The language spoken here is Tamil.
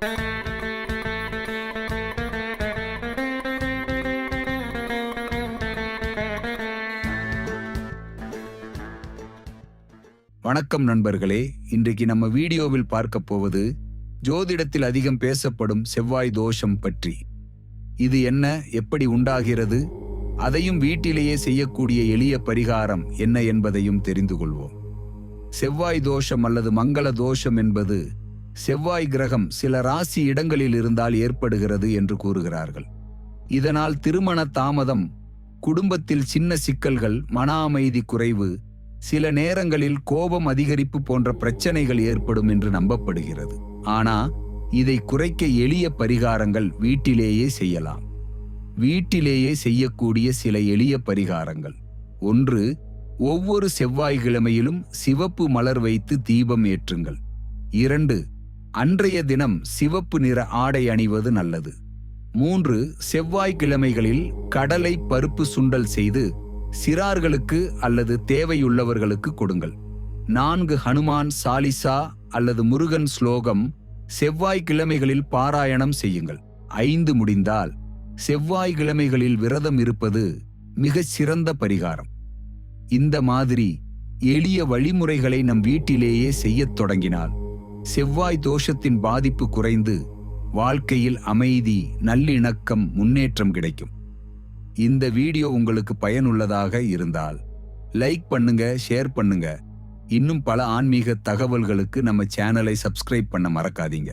வணக்கம் நண்பர்களே இன்றைக்கு நம்ம வீடியோவில் பார்க்க போவது ஜோதிடத்தில் அதிகம் பேசப்படும் செவ்வாய் தோஷம் பற்றி. இது என்ன எப்படி உண்டாகிறது அதையும் வீட்டிலேயே செய்யக்கூடிய எளிய பரிகாரம் என்ன என்பதையும் தெரிந்து கொள்வோம். செவ்வாய் தோஷம் அல்லது மங்கள தோஷம் என்பது செவ்வாய் கிரகம் சில ராசி இடங்களில் இருந்தால் ஏற்படுகிறது என்று கூறுகிறார்கள். இதனால் திருமண தாமதம் குடும்பத்தில் சின்ன சிக்கல்கள் மன அமைதி குறைவு சில நேரங்களில் கோபம் அதிகரிப்பு போன்ற பிரச்சனைகள் ஏற்படும் என்று நம்பப்படுகிறது. ஆனா இதை குறைக்க எளிய பரிகாரங்கள் வீட்டிலேயே செய்யலாம். வீட்டிலேயே செய்யக்கூடிய சில எளிய பரிகாரங்கள். ஒன்று ஒவ்வொரு செவ்வாய்க்கிழமையிலும் சிவப்பு மலர் வைத்து தீபம் ஏற்றுங்கள். இரண்டு அன்றைய தினம் சிவப்பு நிற ஆடை அணிவது நல்லது. மூன்று செவ்வாய்க்கிழமைகளில் கடலை பருப்பு சுண்டல் செய்து சிறார்களுக்கு அல்லது தேவையுள்ளவர்களுக்கு கொடுங்கள். நான்கு ஹனுமான் சாலிசா அல்லது முருகன் ஸ்லோகம் செவ்வாய்க்கிழமைகளில் பாராயணம் செய்யுங்கள். ஐந்து முடிந்தால் செவ்வாய்க்கிழமைகளில் விரதம் இருப்பது மிகச் சிறந்த பரிகாரம். இந்த மாதிரி எளிய வழிமுறைகளை நம் வீட்டிலேயே செய்யத் தொடங்கினால் செவ்வாய் தோஷத்தின் பாதிப்பு குறைந்து வாழ்க்கையில் அமைதி நல்லிணக்கம் முன்னேற்றம் கிடைக்கும். இந்த வீடியோ உங்களுக்கு பயனுள்ளதாக இருந்தால் லைக் பண்ணுங்க ஷேர் பண்ணுங்க. இன்னும் பல ஆன்மீக தகவல்களுக்கு நம்ம சேனலை சப்ஸ்கிரைப் பண்ண மறக்காதீங்க.